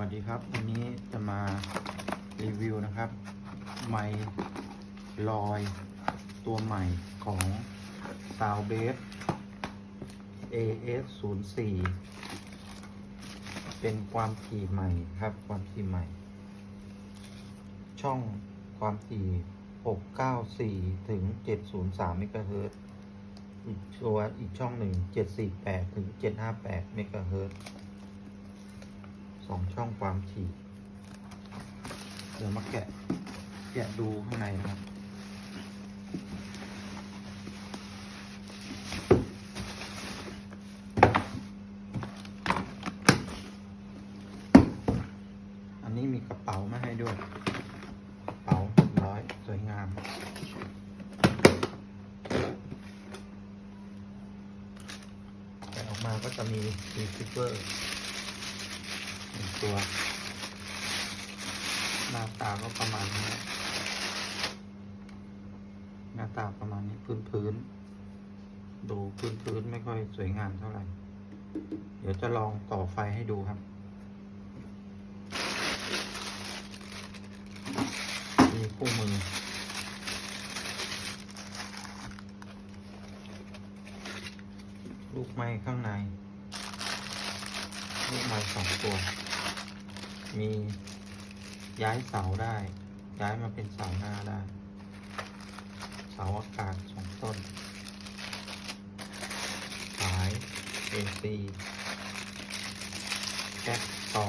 วัสดีครับ วันนี้จะมารีวิวนะครับ ไมลอยตัวใหม่ของ s o u n d b a s AS 0 4 เป็นความถี่ใหม่ครับ ความถี่ใหม่ ช่องความถี่ 694 ถึง 703 เมกะเฮิรตซ์อีกตัวอีกช่องหนึ่ง 748 ถึง 758 เมกะเฮิรตซ์ สองช่องความถี่เดี๋ยวมาแกะ แกะดูข้างในนะครับอันนี้มีกระเป๋ามาให้ด้วย กระเป๋าร้อยสวยงาม แต่ออกมาก็จะมีรีซิเวอร์ ตัว หน้าตาก็ประมาณนี้ หน้าตาประมาณนี้พื้นพื้นๆดูพื้นพื้นๆไม่ค่อยสวยงามเท่าไหร่ เดี๋ยวจะลองต่อไฟให้ดูครับ มีคู่มือลูกไม้ข้างใน ลูกไม้สองตัว มีย้ายเสาได้ ย้ายมาเป็นเสาหน้าได้ เสาอากาศสองต้น สาย AC แก๊สต่อ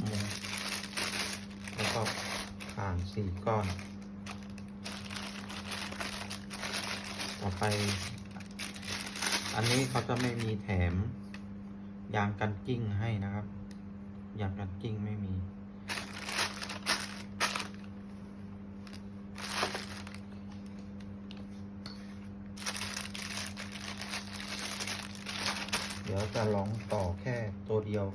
มุงแล้วก็ผ่านสี่ก้อน ต่อไป อันนี้เขาจะไม่มีแถมยางกันกิ้งให้นะครับ ยางกันกิ้งไม่มี เดี๋ยวจะลองต่อแค่ตัวเดียว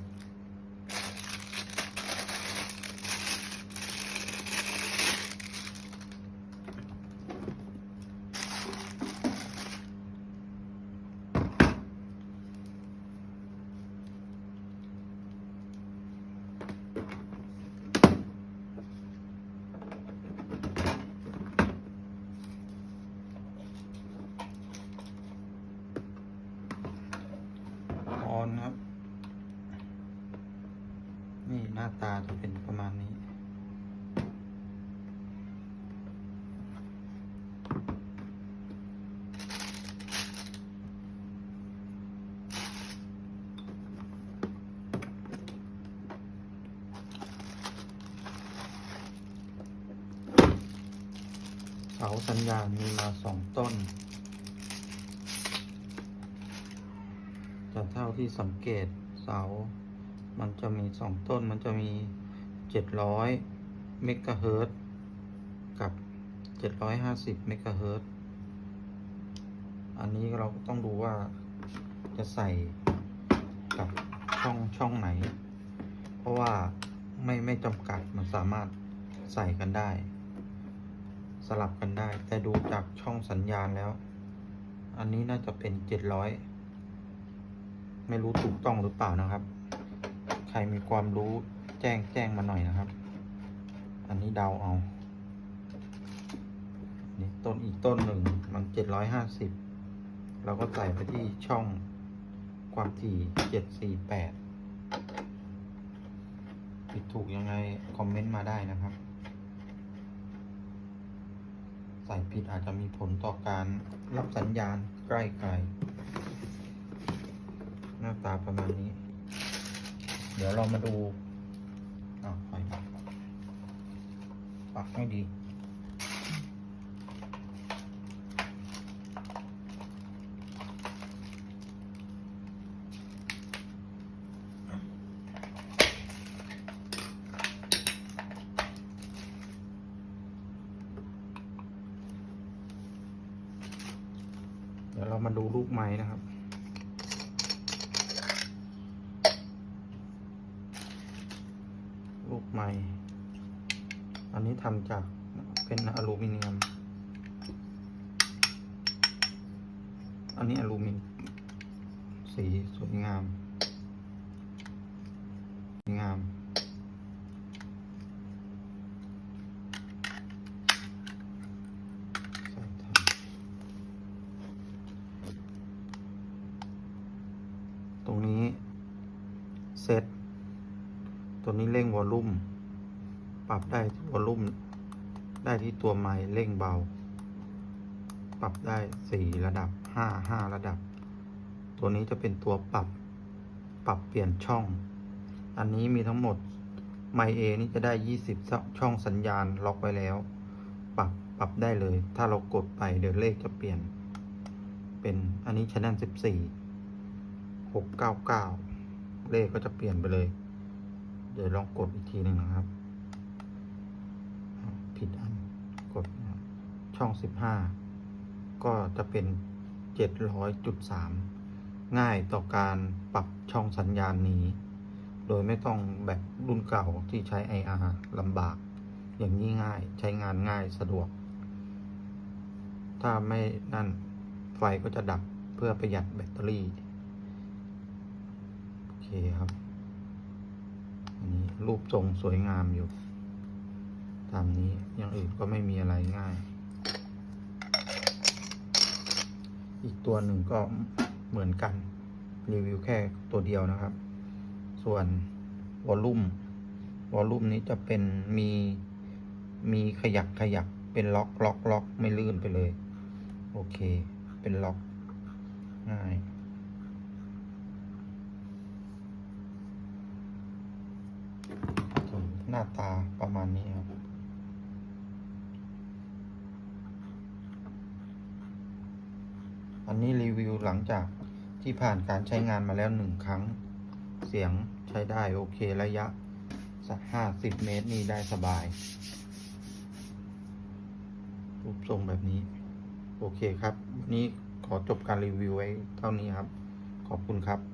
ออนครับ นี่ หน้าตาจะเป็นประมาณนี้ เสาสัญญาณมีมาสองต้นแต่เท่าที่สังเกตเสา มันจะมีสองต้นมันจะมีเจ็ดร้อยเมกะเฮิรตซ์กับเจ็ดร้อยห้าสิบเมกะเฮิรตซ์อันนี้เราก็ต้องดูว่าจะใส่กับช่องช่องไหน เพราะว่าไม่ไม่จำกัดมันสามารถใส่กันได้ สลับกันได้ แต่ดูจากช่องสัญญาณแล้ว อันนี้น่าจะเป็นเจ็ดร้อยไม่รู้ถูกต้องหรือเปล่านะครับ ใครมีความรู้แจ้งแจ้งมาหน่อยนะครับ อันนี้เดาเอานี่ต้นอีกต้นหนึ่งมันเจ็ดร้อยห้าสิบเราก็ใส่ไปที่ช่องความถี่เจ็ดสี่แปดผิดถูกยังไง คอมเมนต์มาได้นะครับ ใส่ผิดอาจจะมีผลต่อการรับสัญญาณใกล้ไกลหน้าตาประมาณนี้ ดี๋ยวเรามาดูอ้าวไฟดับปักให้ดี เดี๋ยวเรามาดูรูปไม้นะครับ ใหม่ อันนี้ทำจากเป็นอลูมิเนียม อันนี้อลูมิเนียมสีสวยงามสวยงามตรงนี้ เสร็จ ตัวนี้เร่งวอลลุ่ม ปรับได้วอลลุ่ม ได้ที่ตัวไม้เร่งเบา ปรับได้สี่ระดับห้าห้าระดับ ตัวนี้จะเป็นตัวปรับ ปรับเปลี่ยนช่อง อันนี้มีทั้งหมด ไมเอนี่จะได้ยี่สิบช่องสัญญาณล็อกไว้แล้ว ปรับ ปรับได้เลย ถ้าเรากดไปเดี๋ยวเลขจะเปลี่ยน เป็นอันนี้ชแนลสิบสี่หกเก้าเก้าเลขก็จะเปลี่ยนไปเลย เดี๋ยวลองกดอีกทีหนึ่งนะครับ ผิดอันกดช่องสิบห้าก็จะเป็นเจ็ดร้อยจุดสามง่ายต่อการปรับช่องสัญญาณนี้ โดยไม่ต้องแบบรุ่นเก่าที่ใช้ IR ลำบาก อย่างนี้ง่ายใช้งานง่ายสะดวก ถ้าไม่นั่นไฟก็จะดับเพื่อประหยัดแบตเตอรี่ โอเคครับ รูปทรงสวยงามอยู่ ตามนี้อย่างอื่นก็ไม่มีอะไรง่าย อีกตัวหนึ่งก็เหมือนกัน รีวิวแค่ตัวเดียวนะครับ ส่วนวอลลุ่มวอลลุ่มนี้จะเป็นมีมีขยักขยักเป็นล็อกล็อกล็อกไม่ลื่นไปเลย โอเค เป็นล็อกง่าย ส่วน หน้าตาประมาณนี้ครับ อันนี้รีวิวหลังจากที่ผ่านการใช้งานมาแล้วหนึ่งครั้ง เสียงใช้ได้โอเคระยะสักห้าสิบเมตรนี่ได้สบาย รูปทรงแบบนี้ โอเคครับวันนี้ขอจบการรีวิวไว้เท่านี้ครับ ขอบคุณครับ